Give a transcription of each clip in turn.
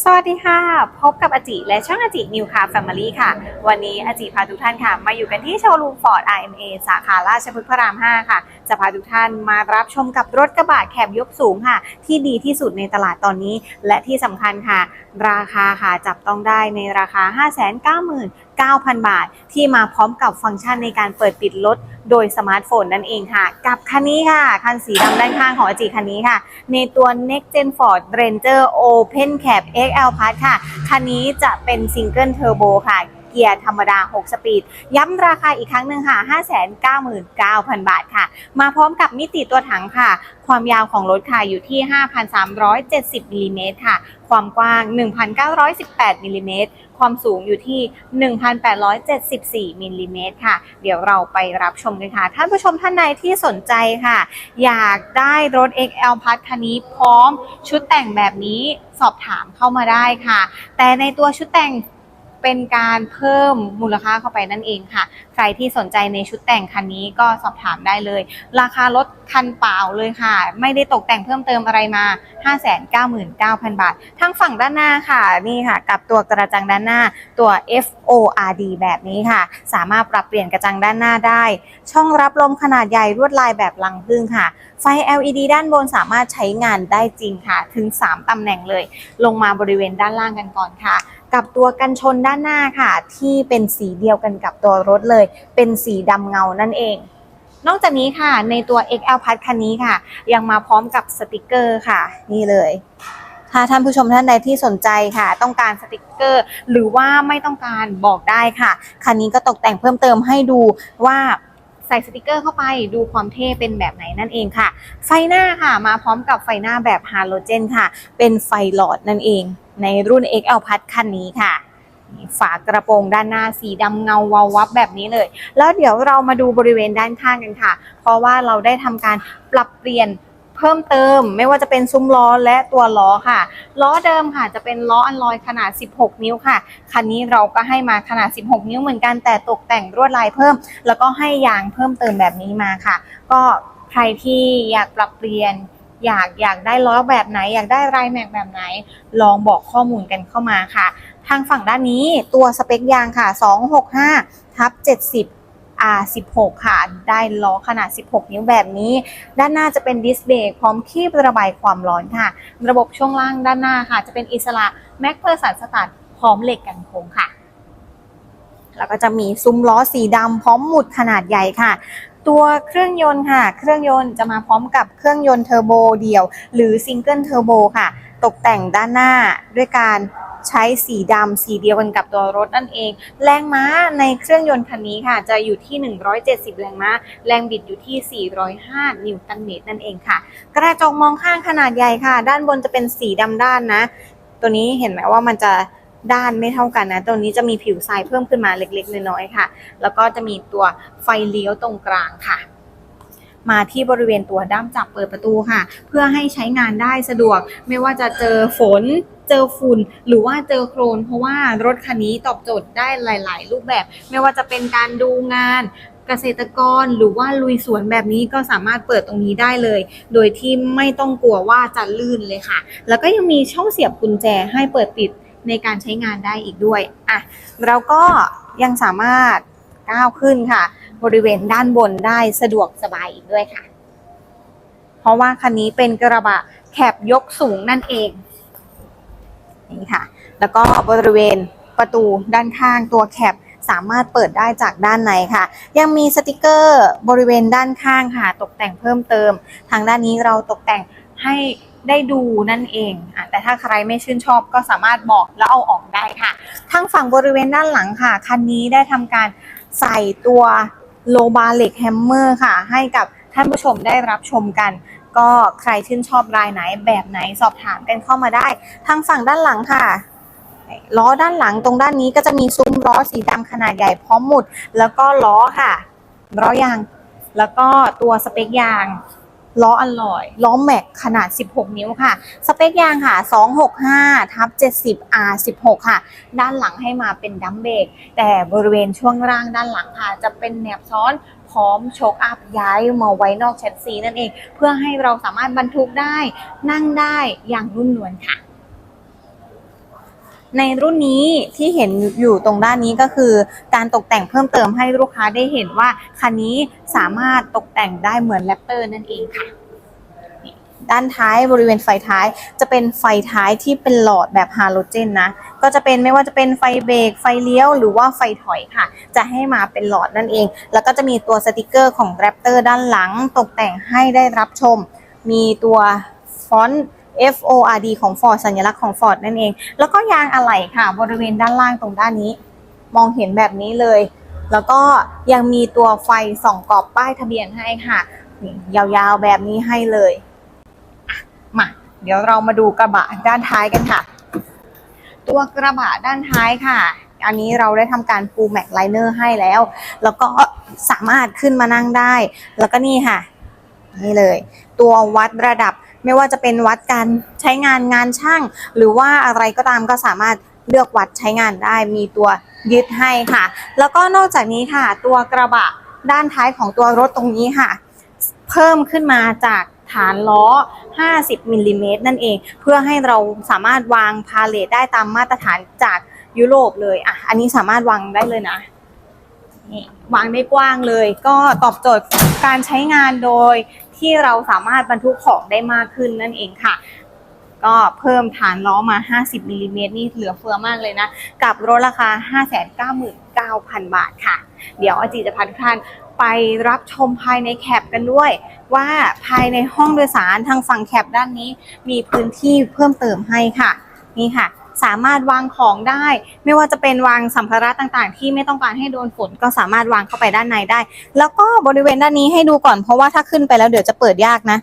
สวัสดีค่ะ พบกับอาจิและช่องอาจินิวคาแฟมิลี่ค่ะ วันนี้อาจิพาทุกท่านค่ะ มาอยู่กันที่โชว์รูมฟอร์ด RMA สาขาราชพฤกษ์พระราม 5 ค่ะ จะพาทุกท่านมารับชมกับรถกระบะแคบยกสูงค่ะ ที่ดีที่สุดในตลาดตอนนี้ และที่สำคัญค่ะ ราคาค่ะจับต้องได้ในราคา 9,000 บาท ที่มาพร้อมกับฟังก์ชันในการเปิดปิดรถโดยสมาร์ทโฟนนั่นเองค่ะ กับคันนี้ค่ะ คันสีดำด้านข้างของอจิคันนี้ค่ะ ในตัว Next Gen Ford Ranger Open Cab XL Plus ค่ะ คันนี้จะเป็นซิงเกิลเทอร์โบค่ะ เกียร์ธรรมดา 6 สปีด ย้ำราคาอีกครั้งหนึ่งค่ะ 599,000 บาทค่ะ มาพร้อมกับมิติตัวถังค่ะ ความยาวของรถค่ะอยู่ที่ 5,370มิลลิเมตรค่ะ ความกว้าง 1,918มิลลิเมตรความสูงอยู่ที่ 1,874มิลลิเมตรค่ะ เดี๋ยวเราไปรับชมกันค่ะ ท่านผู้ชมท่านใดที่สนใจค่ะ อยากได้รถ XL Plus คันนี้พร้อมชุดแต่งแบบนี้สอบถามเข้ามาได้ค่ะ แต่ในตัวชุดแต่ง เป็นการเพิ่มมูลค่าเข้าไปนั่นเองค่ะ ใครที่สนใจในชุดแต่งคันนี้ก็สอบถามได้เลย ราคารถคันเปล่าเลยค่ะ ไม่ได้ตกแต่งเพิ่มเติมอะไรมา 599,000 บาททางฝั่งด้านหน้าค่ะนี่ค่ะ กับตัวกระจังด้านหน้าตัว FORD แบบนี้ค่ะ สามารถปรับเปลี่ยนกระจังด้านหน้าได้ ช่องรับลมขนาดใหญ่ลวดลายแบบลังพึ่งค่ะ ไฟ LED ด้านบนสามารถใช้งานได้จริงค่ะ ถึง 3ตำแหน่งเลย ลงมาบริเวณด้านล่างกันก่อนค่ะ กับตัวกันชนด้านหน้าค่ะ ที่เป็นสีเดียวกันกับตัวรถเลย เป็นสีดำเงานั่นเองนอกจากนี้ค่ะ ในตัว XL Plus คันนี้ค่ะ ยังมาพร้อมกับสติกเกอร์ค่ะ นี่เลย ถ้าท่านผู้ชมท่านใดที่สนใจค่ะ ต้องการสติกเกอร์ หรือว่าไม่ต้องการบอกได้ค่ะ คันนี้ก็ตกแต่งเพิ่มเติมให้ดูว่าใส่สติกเกอร์เข้าไปดูความเท่เป็นแบบไหนนั่นเองค่ะ ไฟหน้าค่ะ มาพร้อมกับไฟหน้าแบบฮาโลเจนค่ะ เป็นไฟหลอดนั่นเอง ในรุ่น XL p l u คันนี้ค่ะฝากระโปรงด้านหน้าสีดำเงาวาววับแบบนี้เลย แล้วเดี๋ยวเรามาดูบริเวณด้านข้างกันค่ะ เพราะว่าเราได้ทำการปรับเปลี่ยนเพิ่มเติม ไม่ว่าจะเป็นซุ้มล้อและตัวล้อค่ะ ล้อเดิมค่ะจะเป็นล้ออันลอยขนาด 16 นิ้วค่ะ คันนี้เราก็ให้มาขนาด 16 นิ้วเหมือนกันแต่ตกแต่งลวดลายเพิ่ม แล้วก็ให้ยางเพิ่มเติมแบบนี้มาค่ะ ก็ใครที่อยากปรับเปลี่ยน อยากอยากได้ล้อแบบไหน อยากได้ลายแม็กแบบไหน ลองบอกข้อมูลกันเข้ามาค่ะ ทางฝั่งด้านนี้ตัวสเปคยางค่ะ 265ทับ70 R16 ค่ะ ได้ล้อขนาด 16 นิ้วแบบนี้ ด้านหน้าจะเป็นดิสเบรกพร้อมคีบระบายความร้อนค่ะ ระบบช่วงล่างด้านหน้าค่ะ จะเป็นอิสระแม็กเพอร์สันสตาร์ทพร้อมเหล็กกันโค้งค่ะ แล้วก็จะมีซุ้มล้อสีดำพร้อมหมุดขนาดใหญ่ค่ะ ตัวเครื่องยนต์ค่ะ เครื่องยนต์จะมาพร้อมกับเครื่องยนต์เทอร์โบเดี่ยว หรือซิงเกิลเทอร์โบค่ะ ตกแต่งด้านหน้าด้วยการใช้สีดำสีเดียวกันกับตัวรถนั่นเอง แรงม้าในเครื่องยนต์คันนี้ค่ะ จะอยู่ที่ 170 แรงม้า แรงบิดอยู่ที่ 405 นิวตันเมตรนั่นเองค่ะ กระจกมองข้างขนาดใหญ่ค่ะ ด้านบนจะเป็นสีดำด้านนะ ตัวนี้เห็นไหมว่ามันจะ ด้านไม่เท่ากันนะ ตัวนี้จะมีผิวทรายเพิ่มขึ้นมาเล็กๆน้อยๆค่ะ แล้วก็จะมีตัวไฟเลี้ยวตรงกลางค่ะ มาที่บริเวณตัวด้ามจับเปิดประตูค่ะ เพื่อให้ใช้งานได้สะดวก ไม่ว่าจะเจอฝนเจอฝุ่นหรือว่าเจอโครน เพราะว่ารถคันนี้ตอบโจทย์ได้หลาย ๆ รูปแบบ ไม่ว่าจะเป็นการดูงานเกษตรกรหรือว่าลุยสวนแบบนี้ก็สามารถเปิดตรงนี้ได้เลย โดยที่ไม่ต้องกลัวว่าจะลื่นเลยค่ะ แล้วก็ยังมีช่องเสียบกุญแจให้เปิดปิด ในการใช้งานได้อีกด้วยอะเราก็ยังสามารถก้าวขึ้นค่ะ บริเวณด้านบนได้สะดวกสบายอีกด้วยค่ะ เพราะว่าคันนี้เป็นกระบะแคบยกสูงนั่นเองนี่ค่ะ แล้วก็บริเวณประตูด้านข้างตัวแคบสามารถเปิดได้จากด้านในค่ะ ยังมีสติกเกอร์บริเวณด้านข้างค่ะ ตกแต่งเพิ่มเติม ทางด้านนี้เราตกแต่งให้ ได้ดูนั่นเองอะแต่ถ้าใครไม่ชื่นชอบก็สามารถบอกแล้วเอาออกได้ค่ะทางฝั่งบริเวณด้านหลังค่ะ คันนี้ได้ทำการใส่ตัวโลบาเล็กแฮมเมอร์ค่ะ ให้กับท่านผู้ชมได้รับชมกัน ก็ใครชื่นชอบลายไหนแบบไหนสอบถามกันเข้ามาได้ ทางฝั่งด้านหลังค่ะล้อด้านหลังตรงด้านนี้ก็จะมีซุ้มล้อสีดำขนาดใหญ่พร้อมหมุด แล้วก็ล้อค่ะล้อยาง แล้วก็ตัวสเปคยาง ล้ออัลลอย ล้อแม็กขนาด 16 นิ้วค่ะ สเปคยางค่ะ 265ทับ70 R16 ค่ะ ด้านหลังให้มาเป็นดัมเบรกแต่บริเวณช่วงล่างด้านหลังค่ะ จะเป็นแหนบซ้อนพร้อมโชคอัพย้ายมาไว้นอกแชสซีนั่นเอง เพื่อให้เราสามารถบรรทุกได้นั่งได้อย่างนุ่มนวลค่ะ ในรุ่นนี้ที่เห็นอยู่ตรงด้านนี้ก็คือ การตกแต่งเพิ่มเติมให้ลูกค้าได้เห็นว่าคันนี้สามารถตกแต่งได้เหมือนแรปเตอร์นั่นเองค่ะด้านท้ายบริเวณไฟท้ายจะเป็นไฟท้ายที่เป็นหลอดแบบฮาโลเจนนะ ก็จะเป็นไม่ว่าจะเป็นไฟเบรกไฟเลี้ยวหรือว่าไฟถอยค่ะ จะให้มาเป็นหลอดนั่นเอง แล้วก็จะมีตัวสติกเกอร์ของ Raptor ด้านหลังตกแต่งให้ได้รับชม มีตัวฟอนต์ F O R D ของ Ford สัญลักษณ์ของ Ford นั่นเอง แล้วก็ยางอะไหล่ค่ะ บริเวณด้านล่างตรงด้านนี้ มองเห็นแบบนี้เลย แล้วก็ยังมีตัวไฟส่องกรอบป้ายทะเบียนให้ค่ะ ยาวๆแบบนี้ให้เลยมา เดี๋ยวเรามาดูกระบะด้านท้ายกันค่ะ ตัวกระบะด้านท้ายค่ะ อันนี้เราได้ทำการปูแม็กไลเนอร์ให้แล้ว แล้วก็สามารถขึ้นมานั่งได้ แล้วก็นี่ค่ะ นี่เลย ตัววัดระดับ ไม่ว่าจะเป็นวัดการใช้งานงานช่าง หรือว่าอะไรก็ตามก็สามารถเลือกวัดใช้งานได้มีตัวยึดให้ค่ะ แล้วก็นอกจากนี้ค่ะ ตัวกระบะด้านท้ายของตัวรถตรงนี้ค่ะ เพิ่มขึ้นมาจากฐานล้อ 50 มิลลิเมตรนั่นเอง เพื่อให้เราสามารถวางพาเลทได้ตามมาตรฐานจากยุโรปเลยอะอันนี้สามารถวางได้เลยนะนี่วางได้กว้างเลย ก็ตอบโจทย์การใช้งานโดย ที่เราสามารถบรรทุกของได้มากขึ้นนั่นเองค่ะ ก็เพิ่มฐานล้อมา 50มิลลิเมตรนี่เหลือเฟือมากเลยนะ กับรถราคา 599,000 บาทค่ะ เดี๋ยวอจีจะพาทุกท่านไปรับชมภายในแคปกันด้วย ว่าภายในห้องโดยสารทางฝั่งแคปด้านนี้มีพื้นที่เพิ่มเติมให้ค่ะ นี่ค่ะ สามารถวางของได้ ไม่ว่าจะเป็นวางสัมภาระต่างๆ ที่ไม่ต้องการให้โดนฝนก็สามารถวางเข้าไปด้านในได้ แล้วก็บริเวณด้านนี้ให้ดูก่อนเพราะว่าถ้าขึ้นไปแล้วเดี๋ยวจะเปิดยากนะ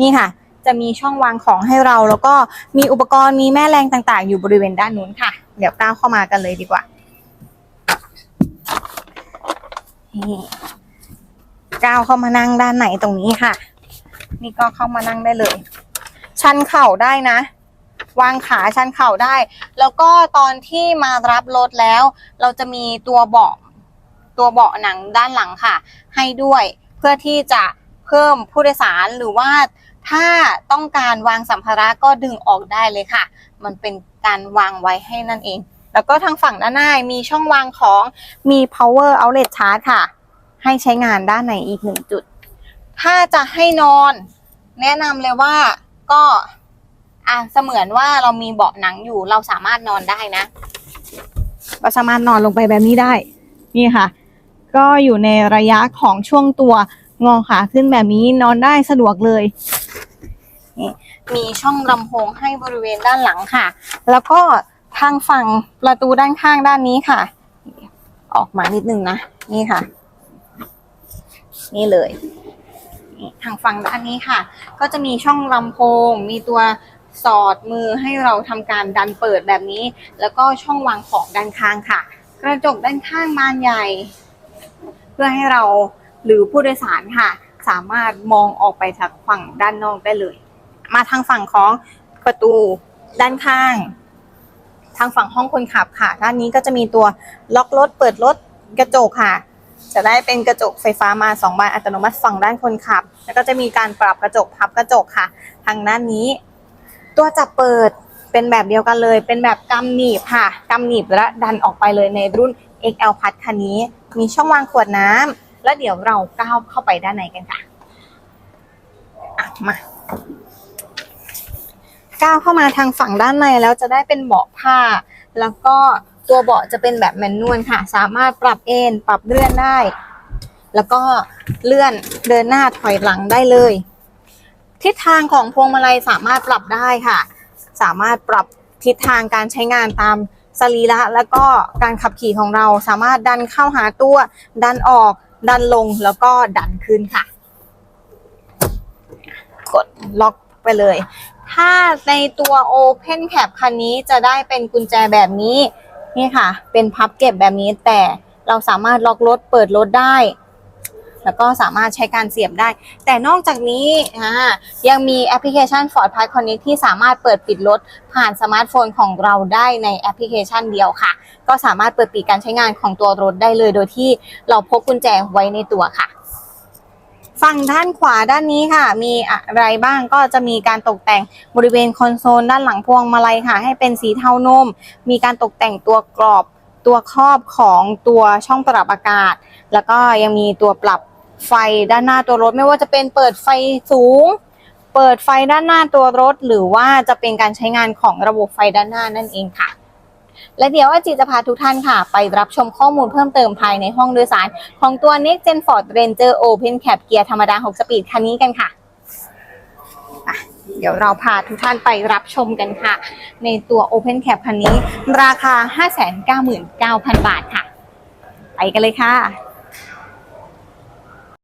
นี่ค่ะ จะมีช่องวางของให้เรา แล้วก็มีอุปกรณ์มีแม่แรงต่างๆ อยู่บริเวณด้านนู้นค่ะ เดี๋ยวก้าวเข้ามากันเลยดีกว่าก้าวเข้ามานั่งด้านไหนตรงนี้ค่ะ นี่ก็เข้ามานั่งได้เลย ชันเข่าได้นะ วางขาชันเข่าได้ แล้วก็ตอนที่มารับรถแล้ว เราจะมีตัวเบาะตัวเบาะหนังด้านหลังค่ะ ให้ด้วยเพื่อที่จะเพิ่มผู้โดยสารหรือว่าถ้าต้องการวางสัมภาระก็ดึงออกได้เลยค่ะ มันเป็นการวางไว้ให้นั่นเอง แล้วก็ทางฝั่งด้านหน้ามีช่องวางของมี power outlet charge ค่ะ ให้ใช้งานด้านในอีกหนึ่งจุด ถ้าจะให้นอน แนะนำเลยว่าก็ อะเสมือนว่าเรามีเบาะหนังอยู่ เราสามารถนอนได้นะเราสามารถนอนลงไปแบบนี้ได้ นี่ค่ะ ก็อยู่ในระยะของช่วงตัวงอขาขึ้นแบบนี้นอนได้สะดวกเลยนี่มีช่องลำโพงให้บริเวณด้านหลังค่ะ แล้วก็ทางฝั่งประตูด้านข้างด้านนี้ค่ะ ออกมานิดนึงนะ นี่ค่ะ นี่เลยนี่ทางฝั่งด้านนี้ค่ะ ก็จะมีช่องลำโพง มีตัว สอดมือให้เราทำการดันเปิดแบบนี้ แล้วก็ช่องวางของด้านข้างค่ะ กระจกด้านข้างบานใหญ่ เพื่อให้เราหรือผู้โดยสารค่ะ สามารถมองออกไปจากฝั่งด้านนอกได้เลย มาทางฝั่งของประตูด้านข้าง ทางฝั่งห้องคนขับค่ะ ด้านนี้ก็จะมีตัวล็อกรถเปิดรถกระจกค่ะ จะได้เป็นกระจกไฟฟ้ามา2บานอัตโนมัติฝั่งด้านคนขับ แล้วก็จะมีการปรับกระจกพับกระจกค่ะ ทางด้านนี้ ตัวจับเปิดเป็นแบบเดียวกันเลย เป็นแบบกำหนีบค่ะกำหนีบและดันออกไปเลยในรุ่น XL พัดคันนี้ มีช่องวางขวดน้ำแล้วเดี๋ยวเราก้าวเข้าไปด้านในกันค่ะอะมาก้าวเข้ามาทางฝั่งด้านในแล้วจะได้เป็นเบาะผ้า แล้วก็ตัวเบาะจะเป็นแบบแมนนวลค่ะ สามารถปรับเอนปรับเลื่อนได้ แล้วก็เลื่อนเดินหน้าถอยหลังได้เลย ทิศทางของพวงมาลัยสามารถปรับได้ค่ะ สามารถปรับทิศทางการใช้งานตามสรีระแล้วก็การขับขี่ของเราสามารถดันเข้าหาตัว ดันออก ดันลงแล้วก็ดันขึ้นค่ะ กดล็อกไปเลย ถ้าในตัว Open Cap คันนี้จะได้เป็นกุญแจแบบนี้ นี่ค่ะ เป็นพับเก็บแบบนี้แต่เราสามารถล็อกรถเปิดรถได้ แล้วก็สามารถใช้การเสียบได้ แต่นอกจากนี้ยังมีแอปพลิเคชัน Ford Pass Connect ที่สามารถเปิดปิดรถผ่านสมาร์ทโฟนของเราได้ในแอปพลิเคชันเดียวค่ะ ก็สามารถเปิดปิดการใช้งานของตัวรถได้เลย โดยที่เราพกกุญแจไว้ในตัวค่ะฝั่งด้านขวาด้านนี้ค่ะ มีอะไรบ้างก็จะมีการตกแต่งบริเวณคอนโซลด้านหลังพวงมาลัยค่ะ ให้เป็นสีเทานม มีการตกแต่งตัวกรอบตัวครอบของตัวช่องปรับอากาศ แล้วก็ยังมีตัวปรับ ไฟด้านหน้าตัวรถ ไม่ว่าจะเป็นเปิดไฟสูง เปิดไฟด้านหน้าตัวรถ หรือว่าจะเป็นการใช้งานของระบบไฟด้านหน้านั่นเองค่ะ และเดี๋ยวอาจิจะพาทุกท่านค่ะ ไปรับชมข้อมูลเพิ่มเติมภายในห้องโดยสาร ของตัว Next Gen Ford Ranger Open Cab เกียร์ธรรมดา 6 สปีดคันนี้กันค่ะะเดี๋ยวเราพาทุกท่านไปรับชมกันค่ะ ในตัว Open Cab คันนี้ ราคา 599,000 บาทค่ะ ไปกันเลยค่ะ